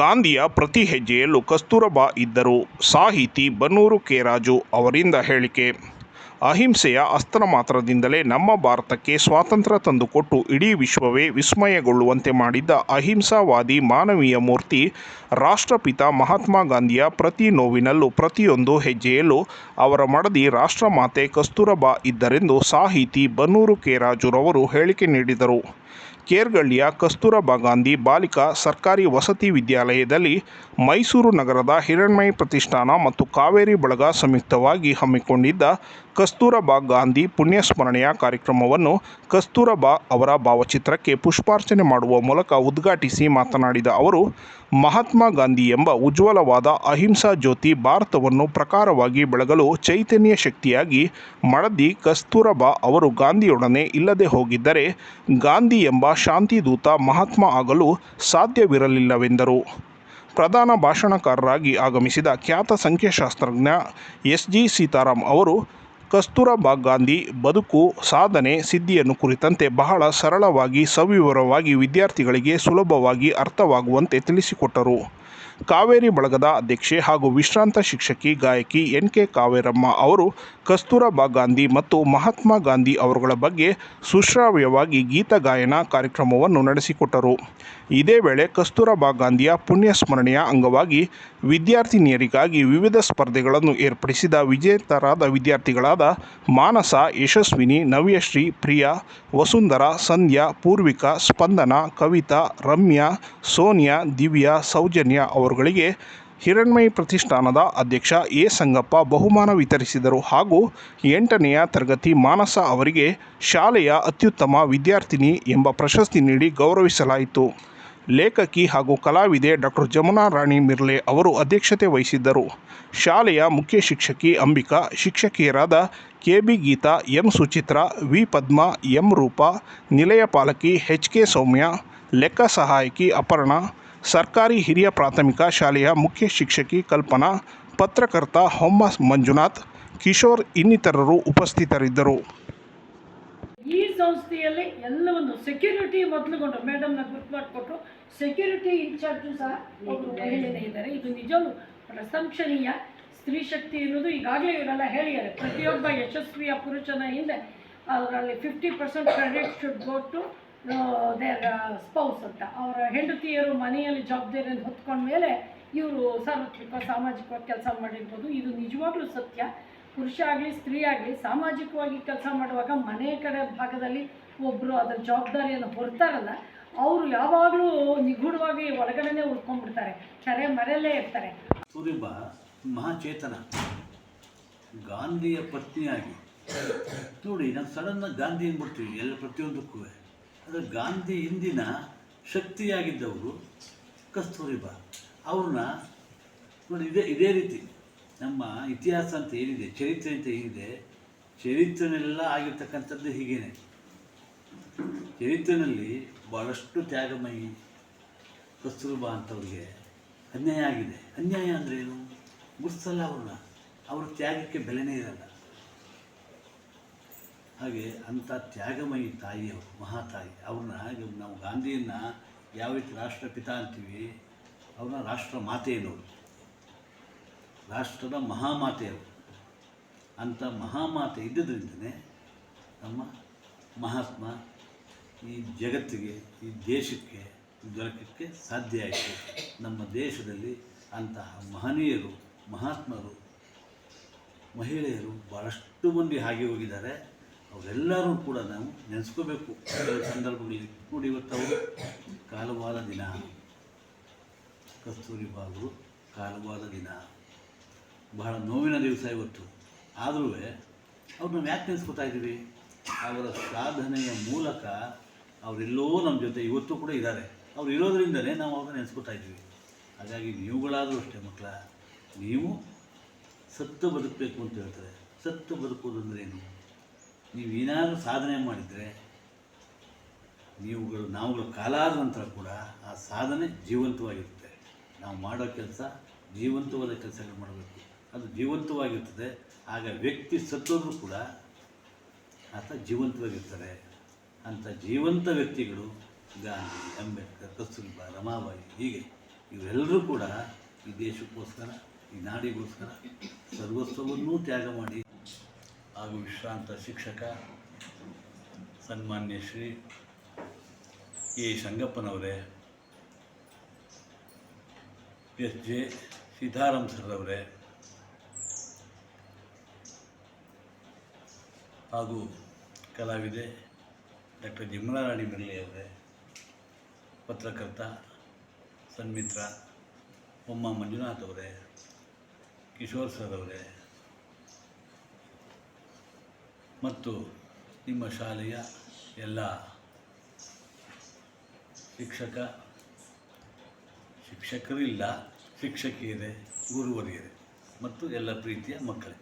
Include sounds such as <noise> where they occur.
ಗಾಂಧಿಯ ಪ್ರತಿ ಹೆಜ್ಜೆಯಲ್ಲೂ ಕಸ್ತೂರಬಾ ಇದ್ದರು. ಸಾಹಿತಿ ಬನ್ನೂರು ಕೆ. ರಾಜು ಅವರಿಂದ ಹೇಳಿಕೆ, ಅಹಿಂಸೆಯ ಅಸ್ತ್ರ ಮಾತ್ರದಿಂದಲೇ ನಮ್ಮ ಭಾರತಕ್ಕೆ ಸ್ವಾತಂತ್ರ್ಯ ತಂದುಕೊಟ್ಟು ಇಡೀ ವಿಶ್ವವೇ ವಿಸ್ಮಯಗೊಳ್ಳುವಂತೆ ಮಾಡಿದ್ದ ಅಹಿಂಸಾವಾದಿ ಮಾನವೀಯ ಮೂರ್ತಿ ರಾಷ್ಟ್ರಪಿತ ಮಹಾತ್ಮ ಗಾಂಧಿಯ ಪ್ರತಿ ನೋವಿನಲ್ಲೂ ಪ್ರತಿಯೊಂದು ಹೆಜ್ಜೆಯಲ್ಲೂ ಅವರ ಮಡದಿ ರಾಷ್ಟ್ರಮಾತೆ ಕಸ್ತೂರಬಾ ಇದ್ದರೆಂದು ಸಾಹಿತಿ ಬನ್ನೂರು ಕೆ. ರಾಜುರವರು ಹೇಳಿಕೆ ನೀಡಿದರು. ಕೇರ್ಗಳ್ಳಿಯ ಕಸ್ತೂರಬಾ ಗಾಂಧಿ ಬಾಲಿಕಾ ಸರ್ಕಾರಿ ವಸತಿ ವಿದ್ಯಾಲಯದಲ್ಲಿ ಮೈಸೂರು ನಗರದ ಹಿರಣ್ಮಯ ಪ್ರತಿಷ್ಠಾನ ಮತ್ತು ಕಾವೇರಿ ಬಳಗ ಸಂಯುಕ್ತವಾಗಿ ಹಮ್ಮಿಕೊಂಡಿದ್ದ ಕಸ್ತೂರಬಾ ಗಾಂಧಿ ಪುಣ್ಯಸ್ಮರಣೆಯ ಕಾರ್ಯಕ್ರಮವನ್ನು ಕಸ್ತೂರಬಾ ಅವರ ಭಾವಚಿತ್ರಕ್ಕೆ ಪುಷ್ಪಾರ್ಚನೆ ಮಾಡುವ ಮೂಲಕ ಉದ್ಘಾಟಿಸಿ ಮಾತನಾಡಿದ ಅವರು, ಮಹಾತ್ಮ ಗಾಂಧಿ ಎಂಬ ಉಜ್ವಲವಾದ ಅಹಿಂಸಾ ಜ್ಯೋತಿ ಭಾರತವನ್ನು ಪ್ರಕಾರವಾಗಿ ಬೆಳಗಲು ಚೈತನ್ಯ ಶಕ್ತಿಯಾಗಿ ಮಡದಿ ಕಸ್ತೂರಬಾ ಅವರು ಗಾಂಧಿಯೊಡನೆ ಇಲ್ಲದೆ ಹೋಗಿದ್ದರೆ ಗಾಂಧಿ ಎಂಬ ಶಾಂತಿದೂತ ಮಹಾತ್ಮ ಆಗಲು ಸಾಧ್ಯವಿರಲಿಲ್ಲವೆಂದರು. ಪ್ರಧಾನ ಭಾಷಣಕಾರರಾಗಿ ಆಗಮಿಸಿದ ಖ್ಯಾತ ಸಂಖ್ಯಾಶಾಸ್ತ್ರಜ್ಞ ಎಸ್ ಜಿ ಸೀತಾರಾಮ್ ಅವರು, ಕಸ್ತೂರಬಾ ಗಾಂಧಿ ಬದುಕು, ಸಾಧನೆ, ಸಿದ್ಧಿಯನ್ನು ಕುರಿತಂತೆ ಬಹಳ ಸರಳವಾಗಿ, ಸವಿವರವಾಗಿ ವಿದ್ಯಾರ್ಥಿಗಳಿಗೆ ಸುಲಭವಾಗಿ ಅರ್ಥವಾಗುವಂತೆ ತಿಳಿಸಿಕೊಟ್ಟರು. ಕಾವೇರಿ ಬಳಗದ ಅಧ್ಯಕ್ಷೆ ಹಾಗೂ ವಿಶ್ರಾಂತ ಶಿಕ್ಷಕಿ ಗಾಯಕಿ ಎನ್ ಕೆ ಕಾವೇರಮ್ಮ ಅವರು ಕಸ್ತೂರಬಾ ಗಾಂಧಿ ಮತ್ತು ಮಹಾತ್ಮ ಗಾಂಧಿ ಅವರುಗಳ ಬಗ್ಗೆ ಸುಶ್ರಾವ್ಯವಾಗಿ ಗೀತ ಗಾಯನ ಕಾರ್ಯಕ್ರಮವನ್ನು ನಡೆಸಿಕೊಟ್ಟರು. ಇದೇ ವೇಳೆ ಕಸ್ತೂರಬಾ ಗಾಂಧಿಯ ಪುಣ್ಯಸ್ಮರಣೆಯ ಅಂಗವಾಗಿ ವಿದ್ಯಾರ್ಥಿನಿಯರಿಗಾಗಿ ವಿವಿಧ ಸ್ಪರ್ಧೆಗಳನ್ನು ಏರ್ಪಡಿಸಿದ ವಿಜೇತರಾದ ವಿದ್ಯಾರ್ಥಿಗಳಾದ ಮಾನಸ, ಯಶಸ್ವಿನಿ, ನವ್ಯಶ್ರೀ, ಪ್ರಿಯಾ, ವಸುಂಧರಾ, ಸಂಧ್ಯಾ, ಪೂರ್ವಿಕಾ, ಸ್ಪಂದನ, ಕವಿತಾ, ರಮ್ಯಾ, ಸೋನಿಯಾ, ದಿವ್ಯಾ, ಸೌಜನ್ಯ ಅವರುಗಳಿಗೆ ಹಿರಣ್ಮಯ ಪ್ರತಿಷ್ಠಾನದ ಅಧ್ಯಕ್ಷ ಎ ಸಂಗಪ್ಪ ಬಹುಮಾನ ವಿತರಿಸಿದರು ಹಾಗೂ ಎಂಟನೆಯ ತರಗತಿ ಮಾನಸ ಅವರಿಗೆ ಶಾಲೆಯ ಅತ್ಯುತ್ತಮ ವಿದ್ಯಾರ್ಥಿನಿ ಎಂಬ ಪ್ರಶಸ್ತಿ ನೀಡಿ ಗೌರವಿಸಲಾಯಿತು. ಲೇಖಕಿ ಹಾಗೂ ಕಲಾವಿದೆ ಡಾಕ್ಟರ್ ಜಮುನಾ ರಾಣಿ ಮಿರ್ಲೆ ಅವರು ಅಧ್ಯಕ್ಷತೆ ವಹಿಸಿದ್ದರು. ಶಾಲೆಯ ಮುಖ್ಯ ಶಿಕ್ಷಕಿ Ambika, ಶಿಕ್ಷಕಿಯರಾದ K B Geetha, M Suchitra, V Padma, M Roopa, ನಿಲಯ ಪಾಲಕಿ ಎಚ್ ಕೆ ಸೌಮ್ಯ, ಲೆಕ್ಕ ಸಹಾಯಕಿ ಅಪರ್ಣ ಸರ್ಕಾರಿ ಹಿರಿಯ ಪ್ರಾಥಮಿಕ ಶಾಲೆಯ ಮುಖ್ಯ ಶಿಕ್ಷಕಿ ಕಲ್ಪನಾ, ಪತ್ರಕರ್ತ ಹೊಮ್ಮ ಮಂಜುನಾಥ್, ಕಿಶೋರ್ ಇನ್ನಿತರರು ಉಪಸ್ಥಿತರಿದ್ದರು. ಈ ಸಂಸ್ಥೆಯಲ್ಲಿ ಎಲ್ಲವನ್ನು ಸೆಕ್ಯೂರಿಟಿ ಮೊದಲುಗೊಂಡು ಮೇಡಮ್ನ ಗುರ್ತು ಮಾಡಿಕೊಟ್ಟು ಸೆಕ್ಯೂರಿಟಿ ಇನ್ಚಾರ್ಜ್ ಸಹ ಒಬ್ಬರು ಮಹಿಳೆಯೇ ಇದ್ದಾರೆ. ಇದು ನಿಜವೂ ಪ್ರಶಂಸನೀಯ. ಸ್ತ್ರೀ ಶಕ್ತಿ ಅನ್ನೋದು ಈಗಾಗಲೇ ಇವರೆಲ್ಲ ಹೇಳಿದ್ದಾರೆ. ಪ್ರತಿಯೊಬ್ಬ ಯಶಸ್ವಿಯ ಪುರುಷನ ಹಿಂದೆ ಅದರಲ್ಲಿ fifty percent credit should go to their spouse ಅಂತ. ಅವರ ಹೆಂಡತಿಯರು ಮನೆಯಲ್ಲಿ ಜವಾಬ್ದಾರಿಯನ್ನು ಹೊತ್ಕೊಂಡ ಮೇಲೆ ಇವರು ಸಾರ್ವತ್ರಿಕ ಸಾಮಾಜಿಕವಾಗಿ ಕೆಲಸ ಮಾಡಿರ್ಬೋದು. ಇದು ನಿಜವಾಗ್ಲೂ ಸತ್ಯ. ಪುರುಷ ಆಗಲಿ ಸ್ತ್ರೀ ಆಗಲಿ ಸಾಮಾಜಿಕವಾಗಿ ಕೆಲಸ ಮಾಡುವಾಗ ಮನೆ ಕಡೆ ಭಾಗದಲ್ಲಿ ಒಬ್ಬರು ಅದರ ಜವಾಬ್ದಾರಿಯನ್ನು ಹೊರ್ತಾರಲ್ಲ ಅವರು ಯಾವಾಗಲೂ ನಿಗೂಢವಾಗಿ ಒಳಗಡೆನೆ ಉಳ್ಕೊಂಡ್ಬಿಡ್ತಾರೆ. ಕರೆ ಮರೆಯಲ್ಲೇ ಇರ್ತಾರೆ. ಸೂರ್ಯಬ ಮಹಾಚೇತನ. ಗಾಂಧಿಯ ಪತ್ನಿಯಾಗಿ. <coughs> ನೋಡಿ ನಾನು ಸಡನ್ನಾಗಿ ಗಾಂಧಿ ಅಂದ್ಬಿಡ್ತೀವಿ ಎಲ್ಲ ಪ್ರತಿಯೊಂದಕ್ಕೂ. ಆದರೆ ಗಾಂಧಿ ಹಿಂದಿನ ಶಕ್ತಿಯಾಗಿದ್ದವರು ಕಸ್ತೂರಿಬಾ ಅವ್ರನ್ನ ನೋಡಿ, ಇದೇ ಇದೇ ರೀತಿ ನಮ್ಮ ಇತಿಹಾಸ ಅಂತ ಏನಿದೆ, ಚರಿತ್ರೆ ಅಂತ ಏನಿದೆ ಚರಿತ್ರೆನೆಲ್ಲ ಆಗಿರ್ತಕ್ಕಂಥದ್ದು ಹೀಗೇನೆ. ಚರಿತ್ರೆಯಲ್ಲಿ ಭಾಳಷ್ಟು ತ್ಯಾಗಮಯಿ ಕಸ್ತೂರಿಬಾ ಅಂತವ್ರಿಗೆ ಅನ್ಯಾಯ ಆಗಿದೆ. ಅನ್ಯಾಯ ಅಂದರೆ ಏನು? ಗುರ್ಸಲ್ಲ ಅವ್ರನ್ನ. ಅವ್ರ ತ್ಯಾಗಕ್ಕೆ ಬೆಲೆನೇ ಇರಲ್ಲ. ಹಾಗೆ ಅಂಥ ತ್ಯಾಗಮಯಿ ತಾಯಿಯವರು, ಮಹಾತಾಯಿ, ಅವ್ರನ್ನ ಹಾಗೆ ನಾವು ಗಾಂಧಿಯನ್ನು ಯಾವ ರೀತಿ ರಾಷ್ಟ್ರಪಿತ ಅಂತೀವಿ, ಅವ್ರನ್ನ ರಾಷ್ಟ್ರ ಮಾತೆ ಅನ್ನೋರು ರಾಷ್ಟ್ರದ ಮಹಾಮಾತೆಯವರು. ಅಂಥ ಮಹಾಮಾತೆ ಇದ್ದುದರಿಂದನೇ ನಮ್ಮ ಮಹಾತ್ಮ ಈ ಜಗತ್ತಿಗೆ, ಈ ದೇಶಕ್ಕೆ ದೊರಕಕ್ಕೆ ಸಾಧ್ಯ ಆಯಿತು. ನಮ್ಮ ದೇಶದಲ್ಲಿ ಅಂತಹ ಮಹನೀಯರು, ಮಹಾತ್ಮರು, ಮಹಿಳೆಯರು ಭಾಳಷ್ಟು ಮಂದಿ ಹಾಗೆ ಹೋಗಿದ್ದಾರೆ. ಅವರೆಲ್ಲರೂ ಕೂಡ ನಾವು ನೆನೆಸ್ಕೋಬೇಕು. ಸಂದರ್ಭಗಳಿಗೆ ನೋಡಿ ಇವತ್ತು ಕಾಲವಾದ ದಿನ. ಕಸ್ತೂರಿ ಬಾಬು ಕಾಲವಾದ ದಿನ. ಬಹಳ ನೋವಿನ ದಿವಸ ಇವತ್ತು. ಆದರೂ ಅವ್ರು ನಾವು ಯಾಕೆ ನೆನೆಸ್ಕೊತಾ ಇದ್ದೀವಿ? ಅವರ ಸಾಧನೆಯ ಮೂಲಕ ಅವರೆಲ್ಲೋ ನಮ್ಮ ಜೊತೆ ಇವತ್ತು ಕೂಡ ಇದ್ದಾರೆ. ಅವ್ರು ಇರೋದ್ರಿಂದಲೇ ನಾವು ಅವ್ರನ್ನ ನೆನೆಸ್ಕೊತಾ ಇದ್ದೀವಿ. ಹಾಗಾಗಿ ನೀವುಗಳಾದರೂ ಅಷ್ಟೇ ಮಕ್ಕಳ, ನೀವು ಸತ್ತು ಬದುಕಬೇಕು ಅಂತ ಹೇಳ್ತಾರೆ. ಸತ್ತು ಬದುಕೋದು ಅಂದ್ರೆ ಏನು? ನೀವು ಏನಾದರೂ ಸಾಧನೆ ಮಾಡಿದರೆ ನೀವುಗಳು, ನಾವುಗಳು ಕಾಲಾದ ನಂತರ ಕೂಡ ಆ ಸಾಧನೆ ಜೀವಂತವಾಗಿರುತ್ತೆ. ನಾವು ಮಾಡೋ ಕೆಲಸ ಜೀವಂತವಾದ ಕೆಲಸಗಳು ಮಾಡಬೇಕು. ಅದು ಜೀವಂತವಾಗಿರ್ತದೆ. ಆಗ ವ್ಯಕ್ತಿ ಸತ್ತೋದ್ರೂ ಕೂಡ ಆತ ಜೀವಂತವಾಗಿರ್ತಾರೆ ಅಂಥ ಜೀವಂತ ವ್ಯಕ್ತಿಗಳು ಗಾಂಧಿ, ಅಂಬೇಡ್ಕರ್, ಕಸ್ತೂರ್ಬಾ, ರಮಾಬಾಯಿ, ಹೀಗೆ ಇವರೆಲ್ಲರೂ ಕೂಡ ಈ ದೇಶಕ್ಕೋಸ್ಕರ, ಈ ನಾಡಿಗೋಸ್ಕರ ಸರ್ವಸ್ವವನ್ನೂ ತ್ಯಾಗ ಮಾಡಿ ಹಾಗೂ ವಿಶ್ರಾಂತ ಶಿಕ್ಷಕ, ಸನ್ಮಾನ್ಯ ಶ್ರೀ ಎ ಸಂಗಪ್ಪನವರೇ, ಎಸ್ ಜೆ ಸೀತಾರಾಮ್ ಸರ್ ಅವರೇ, ಹಾಗೂ ಕಲಾವಿದೆ ಡಾಕ್ಟರ್ ಜಮುನಾರಾಣಿ ಅವರೇ, ಪತ್ರಕರ್ತ ಸನ್ಮಿತ್ರ ಉಮ್ಮ ಮಂಜುನಾಥ್ ಅವರೇ, ಕಿಶೋರ್ ಸರ್ ಅವರೇ ಮತ್ತು ನಿಮ್ಮ ಶಾಲೆಯ ಎಲ್ಲ ಶಿಕ್ಷಕ ಶಿಕ್ಷಕರಿಲ್ಲ ಶಿಕ್ಷಕಿಯರೇ ಗುರುವರಿಯರೇ ಮತ್ತು ಎಲ್ಲ ಪ್ರೀತಿಯ ಮಕ್ಕಳೇ.